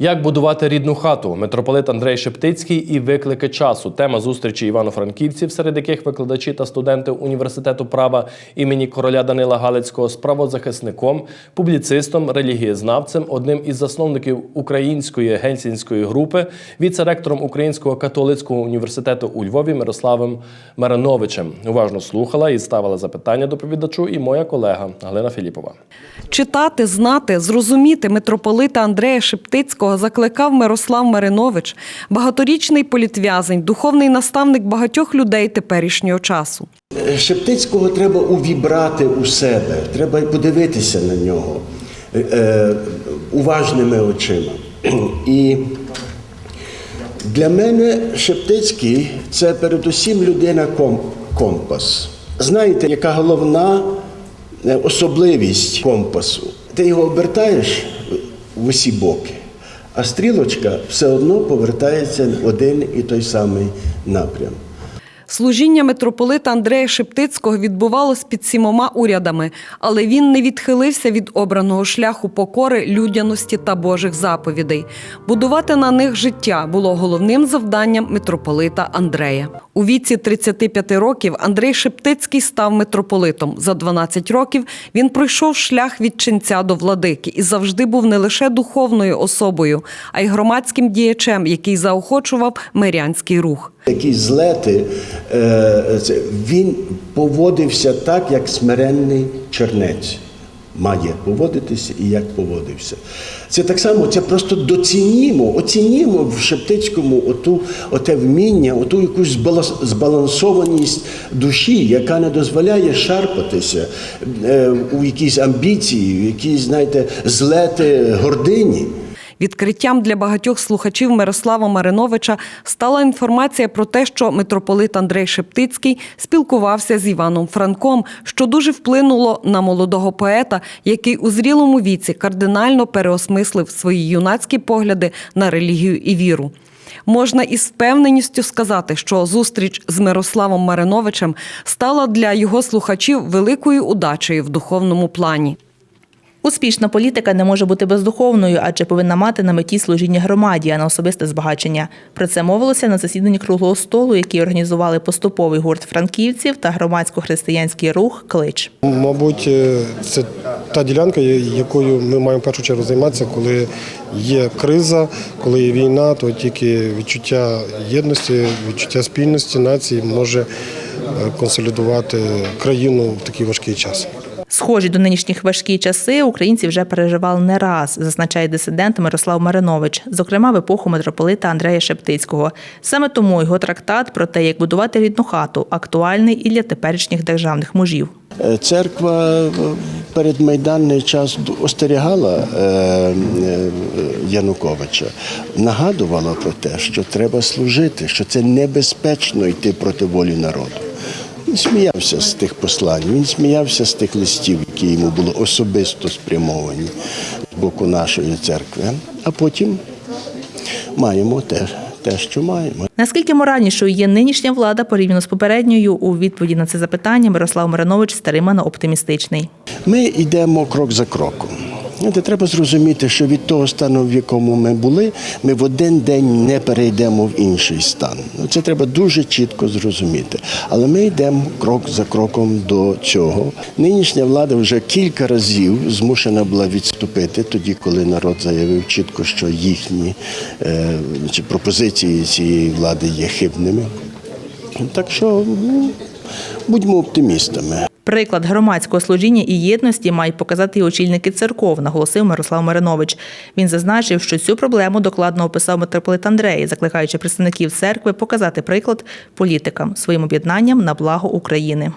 Як будувати рідну хату? Митрополит Андрей Шептицький і виклики часу. Тема зустрічі івано-франківців, серед яких викладачі та студенти університету права імені короля Данила Галицького з правозахисником, публіцистом, релігієзнавцем, одним із засновників української гельсінської групи, віце-ректором Українського католицького університету у Львові Мирославом Марановичем. Уважно слухала і ставила запитання доповідачу і моя колега Галина Філіпова. Читати, знати, зрозуміти митрополита Андрея Шептицького закликав Мирослав Маринович, багаторічний політв'язень, духовний наставник багатьох людей теперішнього часу. Шептицького треба увібрати у себе, треба подивитися на нього е, е, уважними очима. І для мене Шептицький це передусім людина компас. Знаєте, яка головна е, особливість компасу? Ти його обертаєш в усі боки, а стрілочка все одно повертається в один і той самий напрям. Служіння митрополита Андрея Шептицького відбувалось під сімома урядами, але він не відхилився від обраного шляху покори, людяності та Божих заповідей. Будувати на них життя було головним завданням митрополита Андрея. У віці 35 років Андрей Шептицький став митрополитом. За 12 років він пройшов шлях від ченця до владики і завжди був не лише духовною особою, а й громадським діячем, який заохочував мирянський рух. Якісь злети, е, він поводився так, як смиренний чернець має поводитися і як поводився. Це так само, це просто доцінімо, оцінімо в Шептицькому оту, оте вміння, оту якусь збалансованість душі, яка не дозволяє шарпатися е, у якісь амбіції, в якісь, знаєте, злети гордині. Відкриттям для багатьох слухачів Мирослава Мариновича стала інформація про те, що митрополит Андрей Шептицький спілкувався з Іваном Франком, що дуже вплинуло на молодого поета, який у зрілому віці кардинально переосмислив свої юнацькі погляди на релігію і віру. Можна із впевненістю сказати, що зустріч з Мирославом Мариновичем стала для його слухачів великою удачею в духовному плані. Успішна політика не може бути бездуховною, адже повинна мати на меті служіння громаді, а не особисте збагачення. Про це мовилося на засіданні круглого столу, який організували поступовий гурт франківців та громадсько-християнський рух Клич. Мабуть, е, це та ділянка, якою ми маємо в першу чергу займатися, коли є криза, коли є війна, то тільки відчуття єдності, відчуття спільності нації може е, консолідувати країну в такий важкий час. Схожі до нинішніх важкі часи українці вже переживали не раз, зазначає дисидент Мирослав Маринович, зокрема в епоху митрополита Андрея Шептицького. Саме тому його трактат про те, як будувати рідну хату, актуальний і для теперішніх державних мужів. Е, Церква в передмайданний час остерігала е, е, Януковича, нагадувала про те, що треба служити, що це небезпечно йти проти волі народу. Він сміявся з тих послань, він сміявся з тих листів, які йому були особисто спрямовані з боку нашої церкви. А потім маємо те, те що маємо. Наскільки моральнішою є нинішня влада порівняно з попередньою, у відповіді на це запитання Мирослав Маринович стримано оптимістичний. Ми йдемо крок за кроком. Знаєте, Треба зрозуміти, що від того стану, в якому ми були, ми в один день не перейдемо в інший стан. Ну, Це треба дуже чітко зрозуміти. Але ми йдемо крок за кроком до цього. Нинішня влада вже кілька разів змушена була відступити, тоді, коли народ заявив чітко, що їхні е, пропозиції цієї влади є хибними. Так що ну, будьмо оптимістами. Приклад громадського служіння і єдності мають показати і очільники церков, наголосив Мирослав Маринович. Він зазначив, що цю проблему докладно описав митрополит Андрей, закликаючи представників церкви показати приклад політикам своїм об'єднанням на благо України.